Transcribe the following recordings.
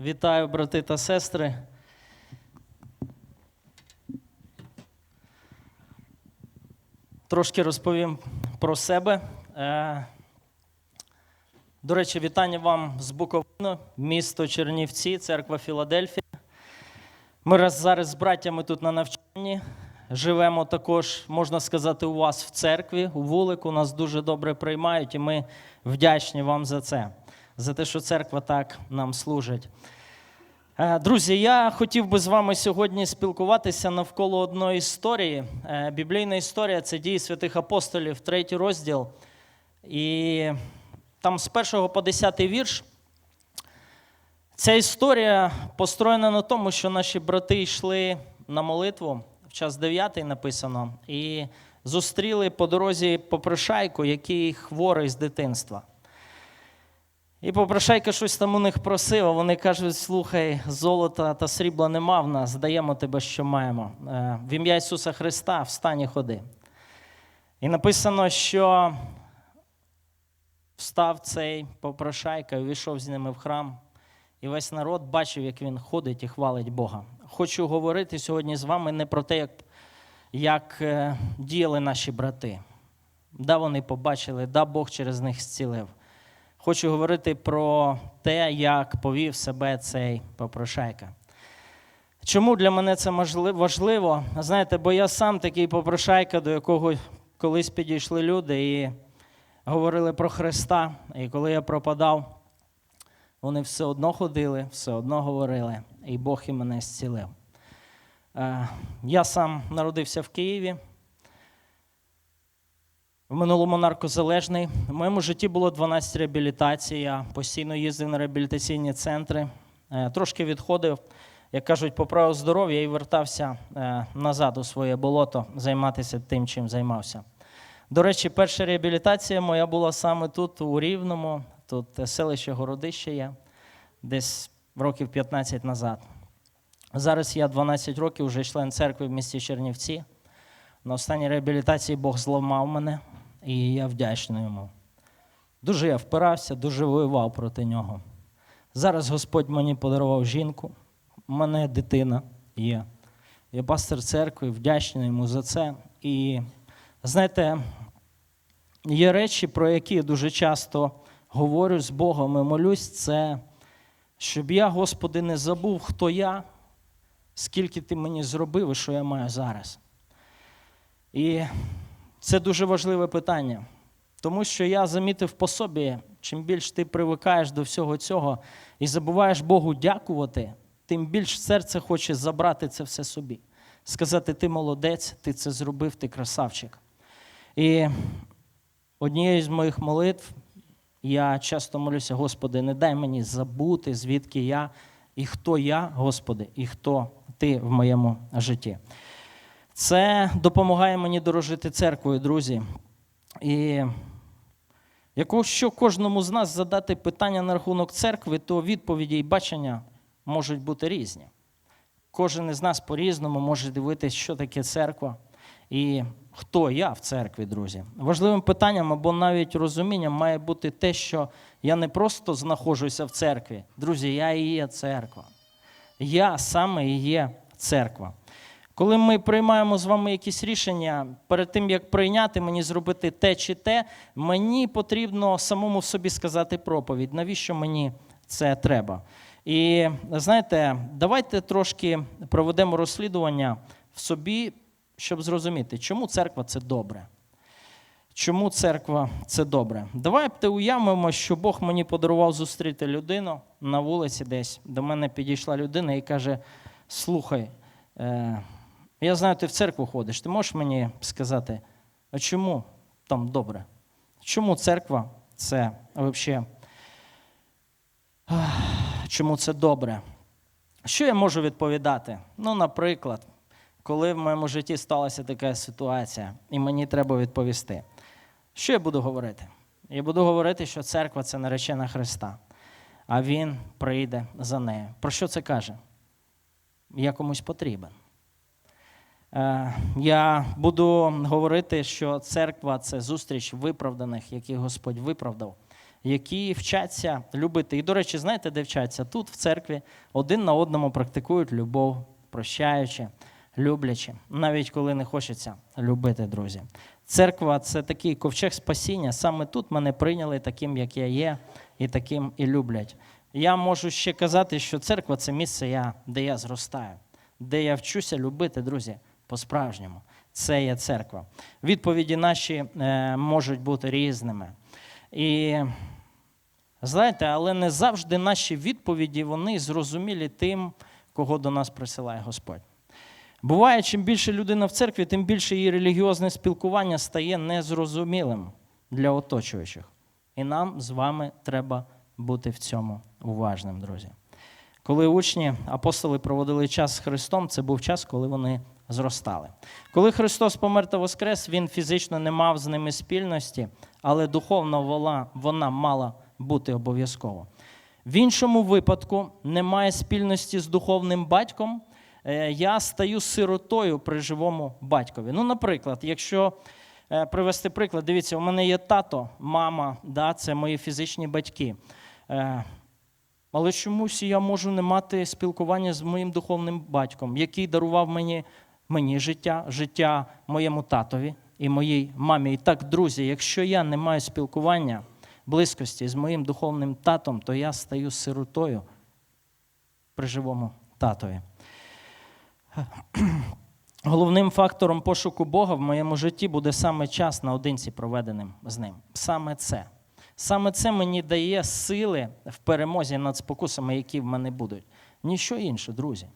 Вітаю, брати та сестри. Трошки розповім про себе. Е, До речі, вітання вам з Буковини, місто Чернівці, церква Філадельфія. Ми зараз з браттями тут на навчанні. Живемо також, можна сказати, у вас в церкві, у вулику. Нас дуже добре приймають, і ми вдячні вам за це, за те, що церква так нам служить. Е, Друзі, я хотів би з вами сьогодні спілкуватися навколо одної історії. Е, Біблійна історія це дії святих апостолів, третій розділ. І там з першого по десятий вірш. Ця історія построєна на тому, що наші брати йшли на молитву в час 9 написано, і зустріли по дорозі попрошайку, який хворий з дитинства. І попрошайка щось там у них просив, а вони кажуть: слухай, золота та срібла нема в нас, даємо тебе, що маємо. Е, В ім'я Ісуса Христа встань і ходи. І написано, що встав цей попрошайка і увійшов з ними в храм. І весь народ бачив, як він ходить і хвалить Бога. Хочу говорити сьогодні з вами не про те, як, як е, діяли наші брати. Да, вони побачили, да, Бог через них зцілив. Хочу говорити про те, як повів себе цей попрошайка. Чому для мене це важливо? Знаєте, бо я сам такий попрошайка, до якого колись підійшли люди і говорили про Христа. І коли я пропадав, вони все одно ходили, все одно говорили, і Бог і мене зцілив. Е, Я сам народився в Києві. В минулому наркозалежний. В моєму житті було 12 реабілітацій. Я постійно їздив на реабілітаційні центри, Е, трошки відходив, як кажуть, поправив здоров'я і вертався е, назад у своє болото займатися тим, чим займався. До речі, перша реабілітація моя була саме тут, у Рівному, тут селище Городище є, десь років 15 назад. Зараз я 12 років вже член церкви в місті Чернівці. На останній реабілітації Бог зламав мене, і я вдячний йому. Дуже я впирався, дуже воював проти нього. Зараз Господь мені подарував жінку, у мене дитина є. Я пастор церкви, вдячний йому за це. І знаєте, є речі, про які я дуже часто говорю з Богом і молюсь, це щоб я, Господи, не забув, хто я, скільки ти мені зробив і що я маю зараз. І це дуже важливе питання, тому що я замітив по собі, чим більше ти привикаєш до всього цього і забуваєш Богу дякувати, тим більш серце хоче забрати це все собі. Сказати, ти молодець, ти це зробив, ти красавчик. І однією з моїх молитв я часто молюся, Господи, не дай мені забути, звідки я і хто я, Господи, і хто ти в моєму житті. Це допомагає мені дорожити церквою, друзі. І якщо кожному з нас задати питання на рахунок церкви, то відповіді і бачення можуть бути різні. Кожен із нас по-різному може дивитися, що таке церква і хто я в церкві, друзі. Важливим питанням або навіть розумінням має бути те, що я не просто знаходжуся в церкві. Друзі, я і є церква. Я саме і є церква. Коли ми приймаємо з вами якісь рішення, перед тим як прийняти мені зробити те чи те, мені потрібно самому собі сказати проповідь, навіщо мені це треба. І знаєте, давайте трошки проведемо розслідування в собі, щоб зрозуміти, чому церква це добре. Чому церква це добре? Давайте уявимо, що Бог мені подарував зустріти людину на вулиці десь. До мене підійшла людина і каже: Слухай, е, я знаю, ти в церкву ходиш. Ти можеш мені сказати, а чому там добре? Чому церква це взагалі? Чому це добре? Що я можу відповідати? Ну, наприклад, коли в моєму житті сталася така ситуація, і мені треба відповісти. Що я буду говорити? Я буду говорити, що церква це наречена Христа, а Він прийде за нею. Про що це каже? Я комусь потрібен. Е, Я буду говорити, що церква це зустріч виправданих, яких Господь виправдав. які вчаться любити. І, до речі, знаєте, де вчаться? Тут, в церкві, один на одному практикують любов, прощаючи, люблячи, навіть коли не хочеться любити, друзі. Церква це такий ковчег спасіння. Саме тут мене прийняли таким, як я є, і таким і люблять. Я можу ще казати, що церква це місце, де я зростаю, де я вчуся любити, друзі, по-справжньому. Це є церква. Відповіді наші е, можуть бути різними. І знаєте, але не завжди наші відповіді вони зрозумілі тим, кого до нас присилає Господь. Буває, чим більше людина в церкві, тим більше її релігіозне спілкування стає незрозумілим для оточуючих. І нам з вами треба бути в цьому уважним, друзі. Коли учні, апостоли проводили час з Христом, це був час, коли вони зростали. Коли Христос помер та воскрес, Він фізично не мав з ними спільності, але духовно вона, вона мала бути обов'язково. В іншому випадку немає спільності з духовним батьком. е, Я стаю сиротою при живому батькові. Ну, наприклад, якщо е, привести приклад, дивіться, у мене є тато, мама, да, це мої фізичні батьки. Е, Але чомусь я можу не мати спілкування з моїм духовним батьком, який дарував мені, мені життя, життя моєму татові і моїй мамі. І так, друзі, якщо я не маю спілкування, близькості з моїм духовним татом, то я стаю сиротою при живому татові. Головним фактором пошуку Бога в моєму житті буде саме час наодинці, проведеним з ним. Саме це. Саме це мені дає сили в перемозі над спокусами, які в мене будуть. Ніщо інше, друзі.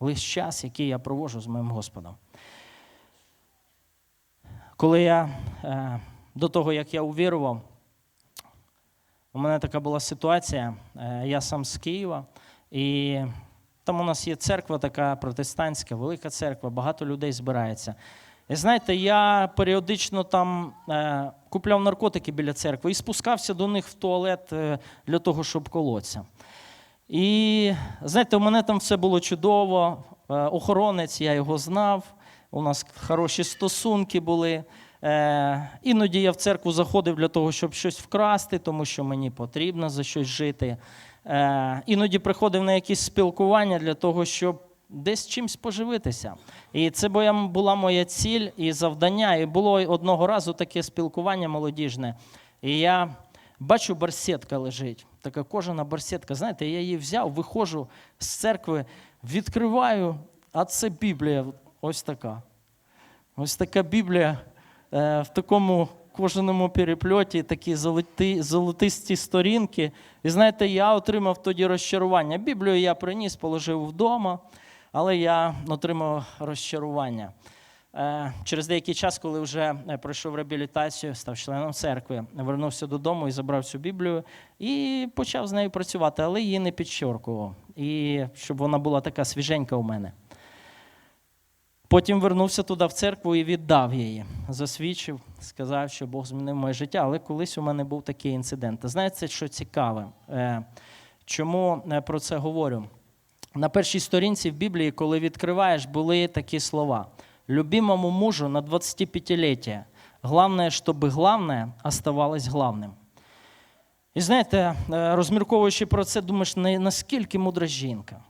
Лише час, який я провожу з моїм Господом. Коли я е, до того, як я увірував, у мене така була ситуація. е, Я сам з Києва, і там у нас є церква така протестантська, велика церква, багато людей збирається. І знаєте, я періодично там е, купляв наркотики біля церкви і спускався до них в туалет для того, щоб колоться. І знаєте, у мене там все було чудово. Е, Охоронець, я його знав. У нас хороші стосунки були. Е, іноді я в церкву заходив для того, щоб щось вкрасти, тому що мені потрібно за щось жити. Е, іноді приходив на якісь спілкування для того, щоб десь чимось поживитися. І це була моя ціль і завдання. І було одного разу таке спілкування молодіжне. І я бачу, барсетка лежить, така кожана барсетка. Знаєте, я її взяв, виходжу з церкви, відкриваю, а це Біблія ось така. Ось така Біблія е, в такому кожаному перепльоті, такі золоті, золотисті сторінки. І знаєте, я отримав тоді розчарування. Біблію я приніс, положив вдома, але я отримав розчарування. Е, Через деякий час, коли вже е, пройшов реабілітацію, став членом церкви, вернувся додому і забрав цю Біблію і почав з нею працювати, але її не підчоркував. І щоб вона була така свіженька у мене. Потім вернувся туди в церкву і віддав її. Засвідчив, сказав, що Бог змінив моє життя. Але колись у мене був такий інцидент. Знаєте, що цікаве? Е, Чому про це говорю? На першій сторінці в Біблії, коли відкриваєш, були такі слова: любимому мужу на 25-ліття. Главное, щоб главное оставалось главним. І знаєте, е, розмірковуючи про це, думаєш, наскільки мудра жінка.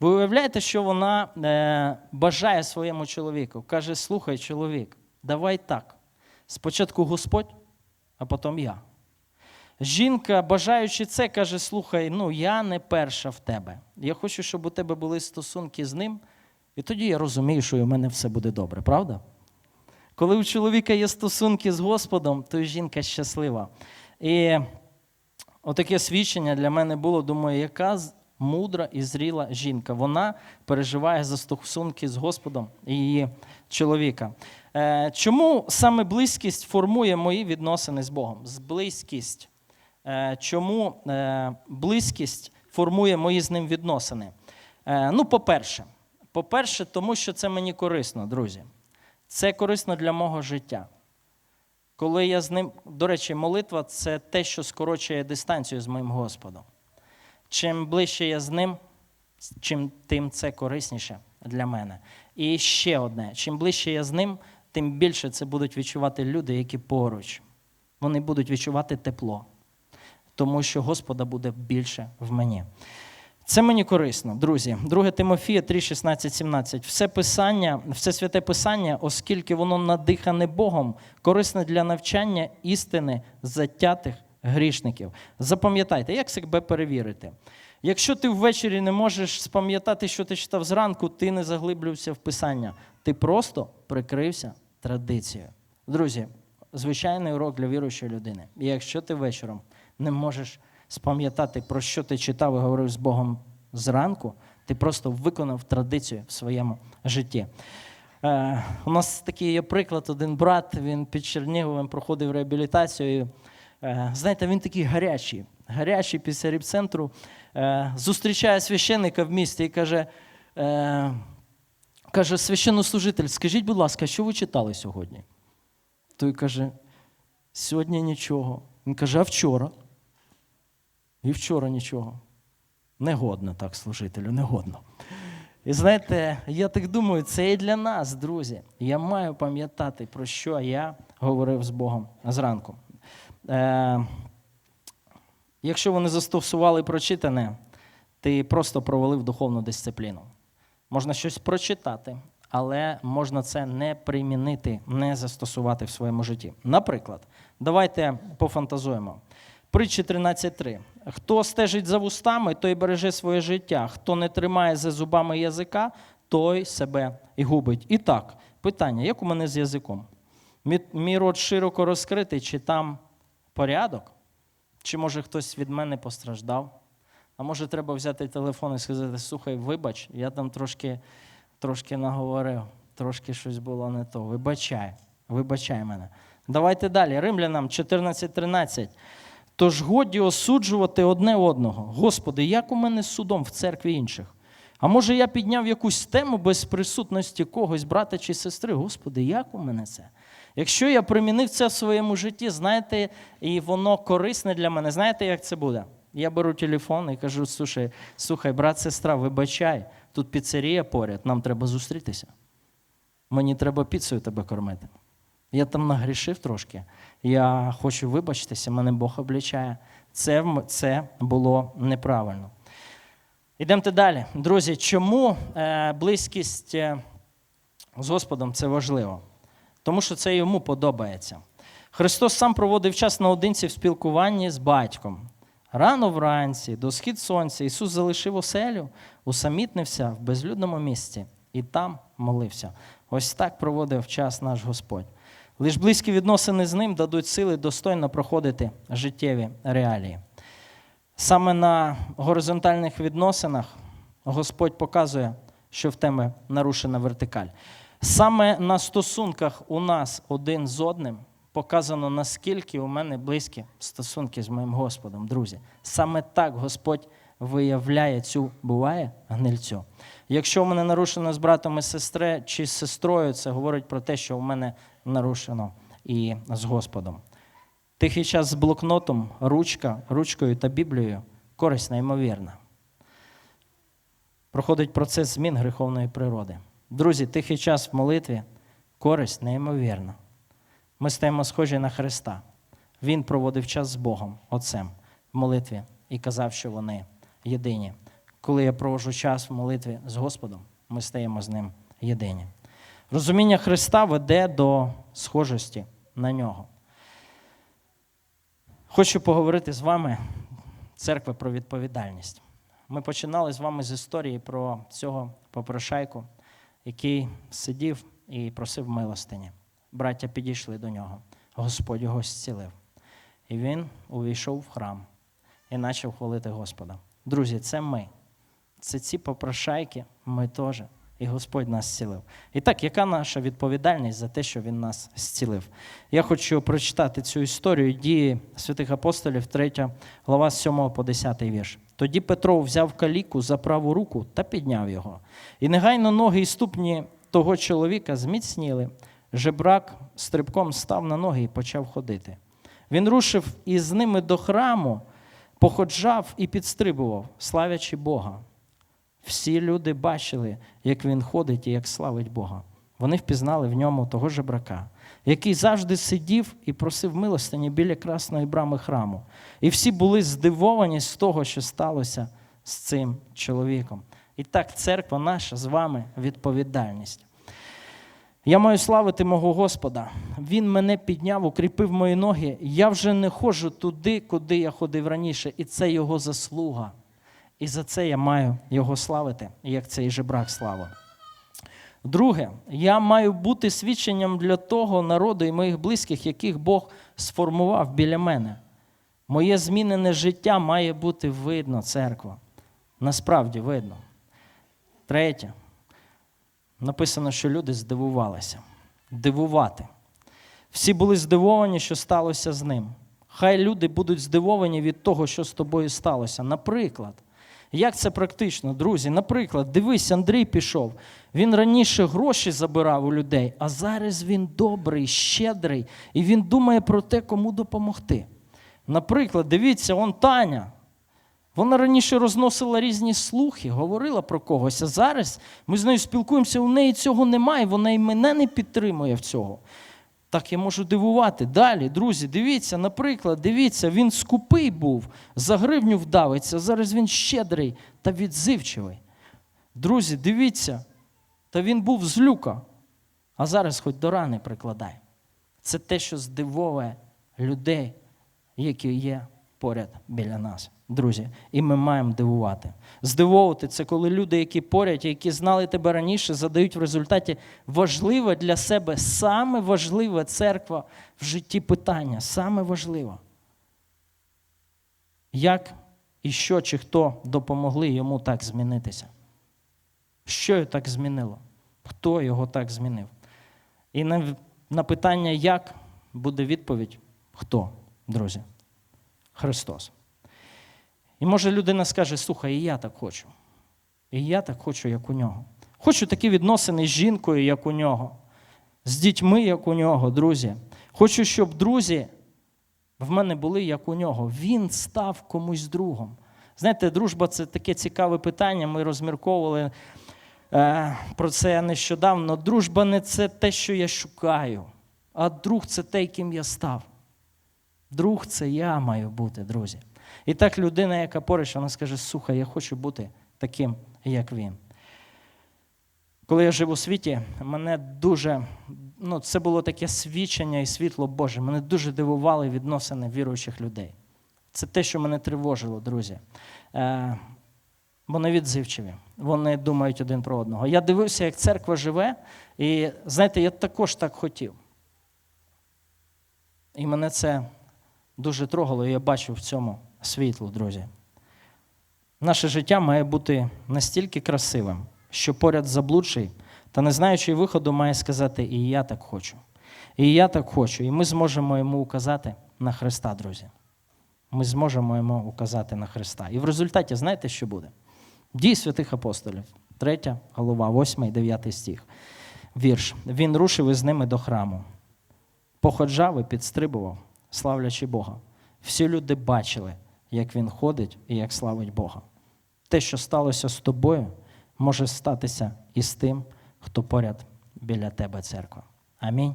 Ви уявляєте, що вона е, бажає своєму чоловіку? Каже: слухай, чоловік, давай так. Спочатку Господь, а потім я. Жінка, бажаючи це, каже: слухай, ну я не перша в тебе. Я хочу, щоб у тебе були стосунки з ним, і тоді я розумію, що і у мене все буде добре, правда? Коли у чоловіка є стосунки з Господом, то жінка щаслива. І отаке свідчення для мене було, думаю, яка мудра і зріла жінка. Вона переживає за стосунки з Господом і її чоловіка. Е, Чому саме близькість формує мої відносини з Богом? З близькість. Е, Чому е, близькість формує мої з ним відносини? Ну, по-перше, по-перше, тому що це мені корисно, друзі. Це корисно для мого життя. Коли я з ним, до речі, молитва це те, що скорочує дистанцію з моїм Господом. Чим ближче я з ним, чим тим це корисніше для мене. І ще одне: чим ближче я з ним, тим більше це будуть відчувати люди, які поруч. Вони будуть відчувати тепло. тому що Господа буде більше в мені. Це мені корисно, друзі. 2 Тимофія 3, 16, 17. Все писання, все святе писання, оскільки воно надихане Богом, корисне для навчання істини затятих грішників. Запам'ятайте, як себе перевірити. Якщо ти ввечері не можеш спам'ятати, що ти читав зранку, ти не заглиблювався в писання. Ти просто прикрився традицією. Друзі, звичайний урок для віруючої людини. І якщо ти вечором не можеш спам'ятати, про що ти читав і говорив з Богом зранку, ти просто виконав традицію в своєму житті. Е, у нас такий є приклад, один брат, він під Черніговим проходив реабілітацію. Е, знаєте, він такий гарячий, гарячий після ріпцентру, е, зустрічає священника в місті і каже, каже, священнослужитель, скажіть, будь ласка, що ви читали сьогодні? Той каже, сьогодні нічого. Він каже, а вчора? І вчора нічого. Негодно так, служителю, негодно. І знаєте, я так думаю, це і для нас, друзі. Я маю пам'ятати, про що я говорив з Богом зранку. Е, якщо ви не застосували прочитане, ти просто провалив духовну дисципліну. Можна щось прочитати, але можна це не примінити, не застосувати в своєму житті. Наприклад, давайте пофантазуємо. Притчі 13.3. Хто стежить за вустами, той береже своє життя. Хто не тримає за зубами язика, той себе і губить. І так, питання: як у мене з язиком? Мій, рот широко розкритий, чи там порядок? Чи може хтось від мене постраждав? А може, треба взяти телефон і сказати: слухай, вибач, я там трошки, трошки наговорив, трошки щось було не то. Вибачай, вибачай мене. Давайте далі. Римлянам 14.13. Тож годі осуджувати одне одного. Господи, як у мене з судом в церкві інших? А може, я підняв якусь тему без присутності когось, брата чи сестри? Господи, як у мене це? Якщо я примінив це в своєму житті, знаєте, і воно корисне для мене, знаєте, як це буде? Я беру телефон і кажу: слушай, слухай, брат, сестра, вибачай, тут піцерія поряд, нам треба зустрітися. Мені треба піцею тебе кормити. Я там нагрішив трошки. Я хочу вибачитися, мене Бог облічає. Це, це було неправильно. Йдемте далі. Друзі, чому е, близькість е, з Господом це важливо? Тому що це йому подобається. Христос сам проводив час наодинці в спілкуванні з батьком. Рано вранці, до схід сонця, Ісус залишив оселю, усамітнився в безлюдному місці і там молився. Ось так проводив час наш Господь. Лиш близькі відносини з ним дадуть сили достойно проходити життєві реалії. Саме на горизонтальних відносинах Господь показує, що в тебе нарушена вертикаль. Саме на стосунках у нас один з одним показано, наскільки у мене близькі стосунки з моїм Господом, друзі. Саме так Господь виявляє цю буває гнильцю. Якщо у мене нарушено з братом і сестре чи з сестрою, це говорить про те, що у мене нарушено і з Господом. Тихий час з блокнотом, ручка, ручкою та Біблією користь неймовірна. Проходить процес змін гріховної природи. Друзі, тихий час в молитві користь неймовірна. Ми стаємо схожі на Христа. Він проводив час з Богом, Отцем, в молитві і казав, що вони єдині. Коли я проводжу час в молитві з Господом, ми стаємо з ним єдині. Розуміння Христа веде до схожості на нього. Хочу поговорити з вами, церква, про відповідальність. Ми починали з вами з історії про цього попрошайку, який сидів і просив милостині. Браття підійшли до нього. Господь його зцілив. І він увійшов в храм і почав хвалити Господа. Друзі, це ми. Це ці попрошайки, ми теж. І Господь нас зцілив. І так, яка наша відповідальність за те, що Він нас зцілив? Я хочу прочитати цю історію дії святих апостолів, 3 глава з 7 по 10 вірш. Тоді Петро взяв каліку за праву руку та підняв його. І негайно ноги і ступні того чоловіка зміцніли. Жебрак стрибком став на ноги і почав ходити. Він рушив із ними до храму, походжав і підстрибував, славячи Бога. Всі люди бачили, як він ходить і як славить Бога. Вони впізнали в ньому того жебрака. який завжди сидів і просив милостині біля красної брами храму. І всі були здивовані з того, що сталося з цим чоловіком. І так, церква наша з вами відповідальність. Я маю славити мого Господа. Він мене підняв, укріпив мої ноги. Я вже не ходжу туди, куди я ходив раніше, і це його заслуга. І за це я маю його славити, як цей жебрак слава. Друге, я маю бути свідченням для того народу і моїх близьких, яких Бог сформував біля мене. Моє змінене життя має бути видно, церква. Насправді видно. Третє. Написано, що люди здивувалися. Дивувати. Всі були здивовані, що сталося з ним. Хай люди будуть здивовані від того, що з тобою сталося. Наприклад, як це практично, друзі? Наприклад, дивись, Андрій пішов. Він раніше гроші забирав у людей, а зараз він добрий, щедрий, і він думає про те, кому допомогти. Наприклад, дивіться, он Таня. Вона раніше розносила різні слухи, говорила про когось, а зараз ми з нею спілкуємося, у неї цього немає, вона і мене не підтримує в цього. Так я можу дивувати. Далі, друзі, дивіться, наприклад, дивіться, він скупий був, за гривню вдавиться, зараз він щедрий та відзивчивий. Друзі, дивіться, та він був злюка, а зараз хоч до рани прикладай. Це те, що здивовує людей, які є поряд біля нас, друзі. І ми маємо дивувати. Здивовувати це коли люди, які поряд, які знали тебе раніше, задають в результаті важливе для себе, саме важливе церква в житті питання, саме важливе. Як і що, чи хто допомогли йому так змінитися? Що його так змінило? Хто його так змінив? І на, на питання, як буде відповідь, хто, друзі? Христос. І може людина скаже, слухай, і я так хочу. І я так хочу, як у нього. Хочу такі відносини з жінкою, як у нього, з дітьми, як у нього, друзі. Хочу, щоб друзі в мене були, як у нього. Він став комусь другом. Знаєте, дружба це таке цікаве питання. Ми розмірковували е, про це нещодавно. Дружба не це те, що я шукаю, а друг це те, ким я став. Друг це я маю бути, друзі. І так людина, яка поруч, вона скаже: слухай, я хочу бути таким, як він. Коли я жив у світі, мене дуже, ну, це було таке свідчення і світло Боже. Мене дуже дивували відносини віруючих людей. Це те, що мене тривожило, друзі. Е, вони відзивчиві, вони думають один про одного. Я дивився, як церква живе, і знаєте, я також так хотів. І мене це дуже трогало, і я бачу в цьому світло, друзі. Наше життя має бути настільки красивим, що поряд заблудший та не знаючи виходу, має сказати, і я так хочу. І я так хочу. І ми зможемо йому указати на Христа, друзі. Ми зможемо йому указати на Христа. І в результаті, знаєте, що буде? Дій святих апостолів, 3 голова, 8 і 9 стих. Вірш. Він рушив із ними до храму, походжав і підстрибував, славлячи Бога. Всі люди бачили, як він ходить і як славить Бога. Те, що сталося з тобою, може статися і з тим, хто поряд біля тебе, церква. Амінь.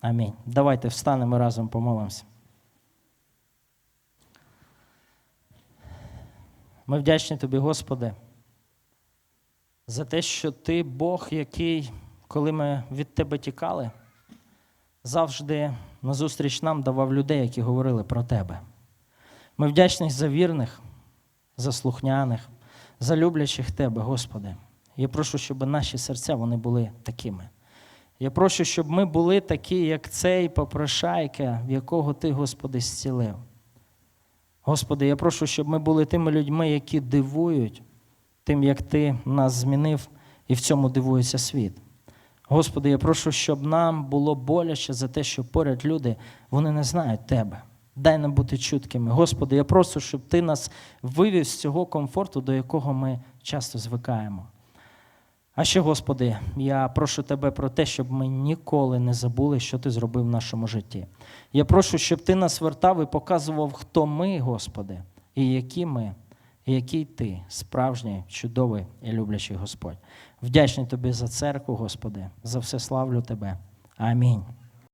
Амінь. Давайте встанемо разом помолимося. Ми вдячні тобі, Господи, за те, що Ти Бог, який, коли ми від Тебе тікали, завжди назустріч нам давав людей, які говорили про Тебе. Ми вдячні за вірних, за слухняних, за люблячих Тебе, Господи. Я прошу, щоб наші серця вони були такими. Я прошу, щоб ми були такі, як цей попрошайка, в якого Ти, Господи, зцілив. Господи, я прошу, щоб ми були тими людьми, які дивують тим, як Ти нас змінив, і в цьому дивується світ. Господи, я прошу, щоб нам було боляче за те, що поряд люди вони не знають Тебе. Дай нам бути чуткими. Господи, я прошу, щоб Ти нас вивів з цього комфорту, до якого ми часто звикаємо. А ще, Господи, я прошу Тебе про те, щоб ми ніколи не забули, що Ти зробив в нашому житті. Я прошу, щоб Ти нас вертав і показував, хто ми, Господи, і які ми, і який Ти, справжній, чудовий і люблячий Господь. Вдячний Тобі за церкву, Господи, за все славлю Тебе. Амінь.